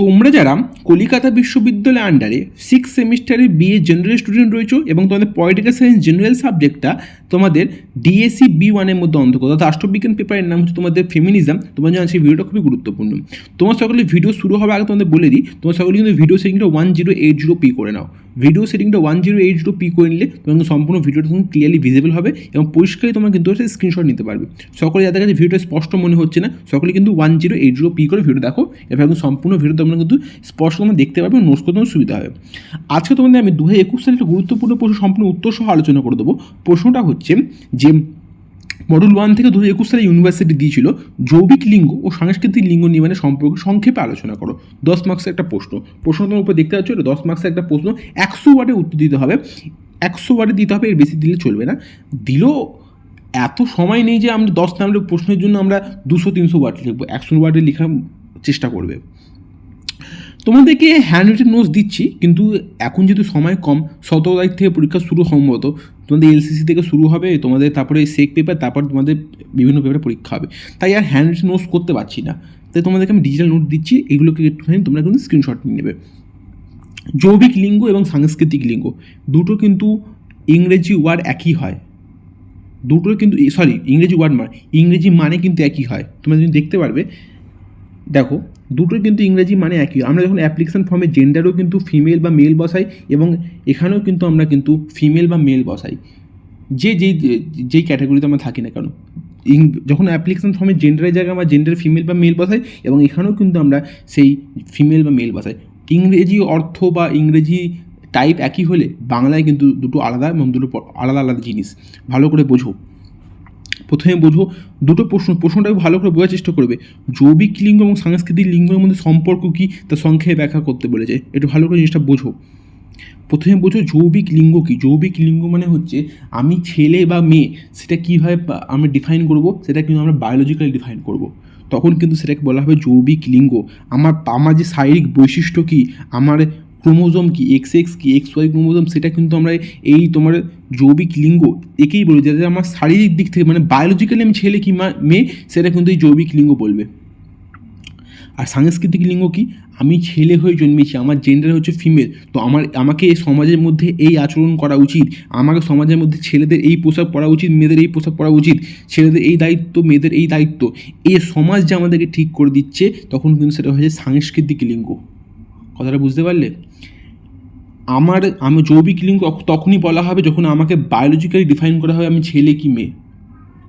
তোমরা যারা কলিকাতা বিশ্ববিদ্যালয়ের আন্ডারে সিক্স সেমিস্টারে বিএ জেনারেল স্টুডেন্ট রয়েছো এবং তোমাদের পলিটিক্যাল সায়েন্স জেনারেল সাবজেক্টটা তোমাদের ডিএসসি বি ওয়ানের মধ্যে অন্তর্গত রাষ্ট্রবিজ্ঞান পেপারের নাম হচ্ছে তোমাদের ফেমিনিজম তোমার জানা সেই ভিডিওটা খুবই গুরুত্বপূর্ণ। তোমার সকলে ভিডিও শুরু হবে আগে তোমাদের বলে দিই, তোমার সকলে কিন্তু video সেটিংটা one zero eight zero p করে নাও। Video সেটিংটা one zero eight zero p করে নিলে তোমার সম্পূর্ণ ভিডিওটা তখন ক্লিয়ারলি ভিজিবল হবে এবং পরিষ্কারই তোমরা কিন্তু স্ক্রিনশট নিতে পারবে। সকলে যাদের কাছে ভিডিওটা স্পষ্ট মনে হচ্ছে না, সকলে কিন্তু one zero eight zero p করে ভিডিও দেখো, এবার কিন্তু সম্পূর্ণ ভিডিও তোমরা কিন্তু স্পষ্ট তোমরা দেখতে পারবে নোটস করতে তোমার সুবিধা হবে। আজকে তোমাদের আমি দু হাজার একুশ সালের একটা গুরুত্বপূর্ণ প্রশ্ন সম্পূর্ণ উত্তর সহ আলোচনা করে দেবো। প্রশ্নটা হচ্ছে যে মডুল ওয়ান থেকে দু একুশ সালে ইউনিভার্সিটি দিয়েছিল যৌবিক লিঙ্গ ও সাংস্কৃতিক লিঙ্গ নির্মাণের সম্পর্কে সংক্ষেপে আলোচনা করো। দশ মার্কসের একটা প্রশ্ন। প্রশ্ন তোমার উপর দেখতে পাচ্ছ, এটা দশ মার্কসের একটা প্রশ্ন। একশো ওয়ার্ডে উত্তর দিতে হবে। একশো ওয়ার্ডে দিতে হবে, এর বেশি দিলে চলবে না। দিলেও এত সময় নেই যে আমরা দশ নাম্বারের প্রশ্নের জন্য আমরা দুশো, তিনশো ওয়ার্ড লিখব। একশো ওয়ার্ডে লেখার চেষ্টা করবে। তোমাদেরকে হ্যান্ড রিটেন নোটস দিচ্ছি, কিন্তু এখন যেহেতু সময় কম, সতেরো তারিখ থেকে পরীক্ষা শুরু সম্ভবত। তোমাদের এলসিসি থেকে শুরু হবে, তোমাদের তারপরে সেক পেপার তারপর তোমাদের বিভিন্ন পেপারে পরীক্ষা হবে। তাই আর হ্যান্ড রিটেন নোটস করতে পারছি না। তাই তোমাদেরকে আমি ডিজিটাল নোট দিচ্ছি, এগুলোকে একটুখানি তোমরা কিন্তু স্ক্রিনশট নিয়ে নেবে। যৌবিক লিঙ্গ এবং সাংস্কৃতিক লিঙ্গ, দুটো কিন্তু ইংরেজি ওয়ার্ড একই হয়। দুটো কিন্তু সরি ইংরেজি ওয়ার্ড মানে ইংরেজি মানে কিন্তু একই হয়। তোমরা যদি দেখতে পারবে, দেখো দুটোই কিন্তু ইংরেজি মানে একই। আমরা যখন অ্যাপ্লিকেশন ফর্মে জেন্ডারও কিন্তু ফিমেল বা মেল বসাই এবং এখানেও কিন্তু আমরা কিন্তু ফিমেল বা মেল বসাই। যে যেই যেই ক্যাটাগরিতে আমরা থাকি না কেন। ইং, যখন অ্যাপ্লিকেশন ফর্মে জেন্ডারের জায়গায় আমরা জেন্ডার ফিমেল বা মেল বসাই এবং এখানেও কিন্তু আমরা সেই ফিমেল বা মেল বসাই। ইংরেজি অর্থ বা ইংরেজি টাইপ একই হলে বাংলায় কিন্তু দুটো আলাদা এবং দুটো আলাদা আলাদা জিনিস। ভালো করে বোঝো। প্রথমে বোঝো দুটো প্রশ্ন, প্রশ্নটাকে ভালো করে বোঝার চেষ্টা করবে। যৌবিক লিঙ্গ এবং সাংস্কৃতিক লিঙ্গের মধ্যে সম্পর্ক কী, তা সংক্ষেপে ব্যাখ্যা করতে বলেছে। একটু ভালো করে জিনিসটা বোঝো। প্রথমে বোঝো যৌবিক লিঙ্গ কী। যৌবিক লিঙ্গ মানে হচ্ছে, আমি ছেলে বা মেয়ে, সেটা কীভাবে আমরা ডিফাইন করব, সেটা কিন্তু আমরা বায়োলজিক্যালি ডিফাইন করব। তখন কিন্তু সেটাকে বলা হবে যৌবিক লিঙ্গ। আমার আমার যে শারীরিক বৈশিষ্ট্য কী, আমার ক্রোমোজোম কি, এক্স এক্স কি, এক্স ওয়াই ক্রোমোজোম, সেটা কিন্তু আমরা এই তোমার জৈবিক লিঙ্গ একেই বলি যাতে আমার শারীরিক দিক থেকে মানে বায়োলজিক্যালি আমি ছেলে কি মেয়ে, সেটা কিন্তু এই জৈবিক লিঙ্গ বলবে। আর সাংস্কৃতিক লিঙ্গ কি, আমি ছেলে হয়ে জন্মেছি, আমার জেন্ডার হচ্ছে ফিমেল তো আমার, আমাকে এই সমাজের মধ্যে এই আচরণ করা উচিত, আমাকে সমাজের মধ্যে ছেলেদের এই পোশাক পরা উচিত, মেয়েদের এই পোশাক পরা উচিত, ছেলেদের এই দায়িত্ব, মেয়েদের এই দায়িত্ব এই সমাজ যে আমাদেরকে ঠিক করে দিচ্ছে, তখন কিন্তু সেটা হচ্ছে সাংস্কৃতিক লিঙ্গ। কথাটা বুঝতে পারলে? আমার, আমি জৈবিক লিঙ্গ তখনই বলা হবে যখন আমাকে বায়োলজিক্যালি ডিফাইন করা হয় আমি ছেলে কি মেয়ে।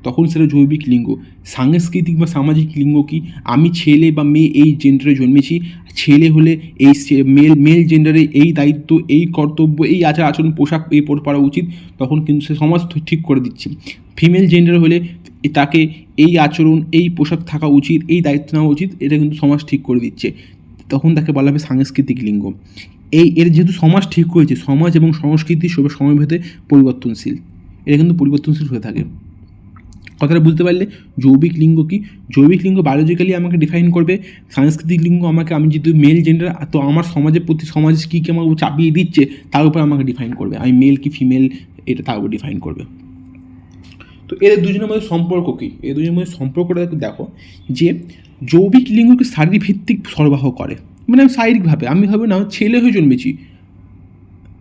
তখন সেটা জৈবিক লিঙ্গ। সাংস্কৃতিক বা সামাজিক লিঙ্গ কি? আমি ছেলে বা মেয়ে এই জেন্ডারে জন্মেছি। ছেলে হলে এই মেল মেল জেন্ডারে এই দায়িত্ব, এই কর্তব্য, এই আচার আচরণ, পোশাক এই পর উচিত। তখন কিন্তু সে সমাজ ঠিক করে দিচ্ছে। ফিমেল জেন্ডার হলে তাকে এই আচরণ, এই পোশাক থাকা উচিত, এই দায়িত্ব নেওয়া উচিত। এটা কিন্তু সমাজ ঠিক করে দিচ্ছে। তখন তাকে বলা হবে সাংস্কৃতিক লিঙ্গ। এই, এর যেহেতু সমাজ ঠিক হয়েছে সমাজ এবং সংস্কৃতি সব সময়ভেদে পরিবর্তনশীল। এটা কিন্তু পরিবর্তনশীল হয়ে থাকে। কথাটা বুঝতে পারলে, যৌবিক লিঙ্গ কি? জৈবিক লিঙ্গ বায়োলজিক্যালি আমাকে ডিফাইন করবে, সাংস্কৃতিক লিঙ্গ আমাকে, আমি যেহেতু মেল জেন্ডার তো আমার সমাজের প্রতি, সমাজ কী কী আমাকে চাপিয়ে দিচ্ছে, তার উপর আমাকে ডিফাইন করবে। আমি মেল কি ফিমেল এটা তার উপর ডিফাইন করবে। তো এদের দুজনের মধ্যে সম্পর্ক কী? এদের দুজনের মধ্যে সম্পর্কটা দেখো, যে যৌবিক লিঙ্গকে শারীরিক ভিত্তিক সরবরাহ করে। মানে আমি শারীরিকভাবে, আমি ভাবে না, ছেলে হয়ে জন্মেছি।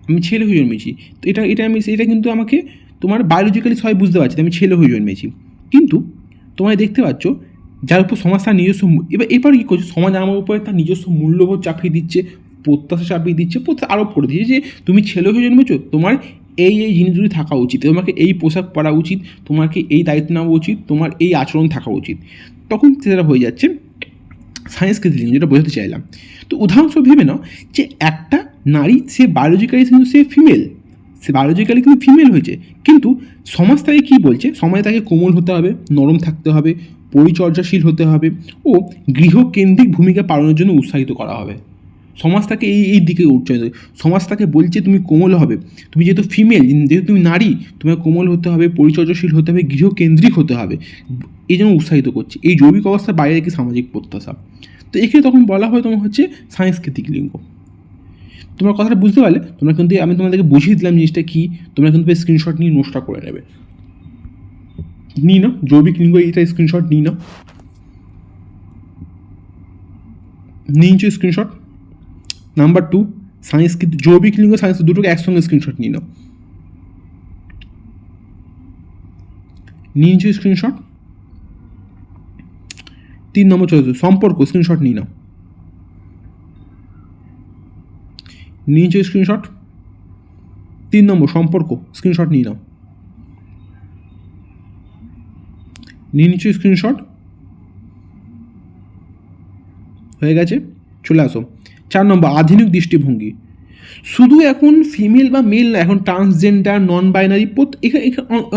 আমি ছেলে হয়ে জন্মেছি। তো এটা এটা আমি, এটা কিন্তু আমাকে তোমার বায়োলজিক্যালি সবাই বুঝতে পারছি আমি ছেলে হয়ে জন্মেছি। কিন্তু তোমায় দেখতে পাচ্ছ, যার উপর সমাজ তার নিজস্ব এবার এবার কী করছে? সমাজ আমার উপরে তার নিজস্ব মূল্যবোধ চাপিয়ে দিচ্ছে, প্রত্যাশা চাপিয়ে দিচ্ছে আরোপ করে দিচ্ছে যে তুমি ছেলে হয়ে জন্মেছো, তোমার এই এই জিনিসগুলি থাকা উচিত, তোমাকে এই পোশাক পরা উচিত, তোমাকে এই দায়িত্ব নেওয়া উচিত, তোমার এই আচরণ থাকা উচিত। তখন সেটা হয়ে যাচ্ছে সাংস্কৃতিক দিলেন যেটা বোঝাতে চাইলাম। তো উদাহরণস্বরূপ ভেবে নাও যে একটা নারী, সে বায়োলজিক্যালি কিন্তু সে ফিমেল সে বায়োলজিক্যালি কিন্তু ফিমেল হয়েছে। কিন্তু সমাজ তাকে কী বলছে? সমাজে তাকে কোমল হতে হবে, নরম থাকতে হবে, পরিচর্যাশীল হতে হবে ও গৃহকেন্দ্রিক ভূমিকা পালনের জন্য উৎসাহিত করা হবে। সমাজ তাকে এই এই দিকে উৎসাহিত সমাজ তাকে বলছে তুমি কোমল হবে। তুমি যেহেতু ফিমেল যেহেতু তুমি নারী, তোমাকে কোমল হতে হবে, পরিচর্যাশীল হতে হবে, গৃহকেন্দ্রিক হতে হবে। এই জন্য উৎসাহিত করছে। এই জৈবিক অবস্থার বাইরে কি সামাজিক প্রত্যাশা? তো এখানে তখন বলা হয় তোমার হচ্ছে সাংস্কৃতিক লিঙ্গ। তোমার কথাটা বুঝতে পারলে? তোমরা কিন্তু আমি তোমাদেরকে বুঝিয়ে দিলাম জিনিসটা কী। তোমরা কিন্তু স্ক্রিনশট নিয়ে নোটসটা করে নেবে। নিই না জৈবিক লিঙ্গ এইটা স্ক্রিনশট নিই না নিয়ে নিচ্ছ স্ক্রিনশট নাম্বার টু সংস্কৃত জৈবিক লিঙ্গ সায়েন্স দুটোকে একসঙ্গে স্ক্রিনশট নিয়ে নাও। নিয়ে নিচ্ছ স্ক্রিনশট তিন নম্বর চলে সম্পর্ক স্ক্রিনশট নিয়ে নাও। নিয়ে নিচ্ছ স্ক্রিনশট তিন নম্বর, সম্পর্ক স্ক্রিনশট নিয়ে নাও। নিয়ে স্ক্রিনশট হয়ে গেছে, চলে আসো। চার নম্বর, আধুনিক দৃষ্টিভঙ্গি। শুধু এখন ফিমেল বা মেল না, এখন ট্রান্সজেন্ডার নন বাইনারি এখানে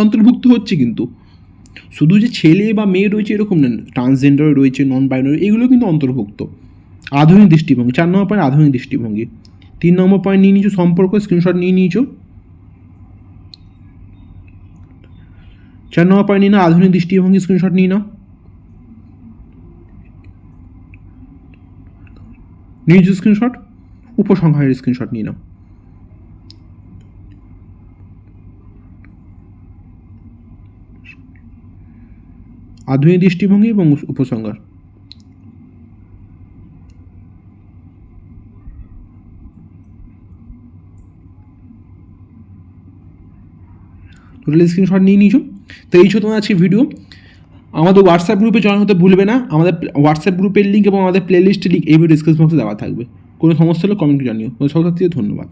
অন্তর্ভুক্ত হচ্ছে কিন্তু। শুধু যে ছেলে বা মেয়ে রয়েছে এরকম না ট্রান্সজেন্ডার রয়েছে নন বাইনারি এগুলো কিন্তু অন্তর্ভুক্ত। আধুনিক দৃষ্টিভঙ্গি, চার নম্বর পয়েন্ট আধুনিক দৃষ্টিভঙ্গি। তিন নম্বর পয়েন্ট নিয়ে নিয়েছো সম্পর্ক স্ক্রিনশট নিয়ে নিয়েছো। চার নম্বর পয়েন্ট নিয়ে নাও, আধুনিক দৃষ্টিভঙ্গি স্ক্রিনশট নিয়ে নাও। নিউজ স্ক্রিনশট উপসংহারের স্ক্রিনশট নিয়ে নাও আধুনিক দৃষ্টিভঙ্গি এবং উপসংহার টোটাল স্ক্রিনশট নিয়ে নিয়েছো তো এই ছিল তোমার আজকে ভিডিও আমাদের হোয়াটসঅ্যাপ গ্রুপে জয়েন হতে ভুলবে না। আমাদের হোয়াটসঅ্যাপ গ্রুপের লিঙ্ক এবং আমাদের প্লেলিস্টের লিঙ্ক এই ভিডিও ডিসক্রিপশন বক্সে দেওয়া থাকবে। কোনো সমস্যা হলে কমেন্ট জানিও। থেকে ধন্যবাদ।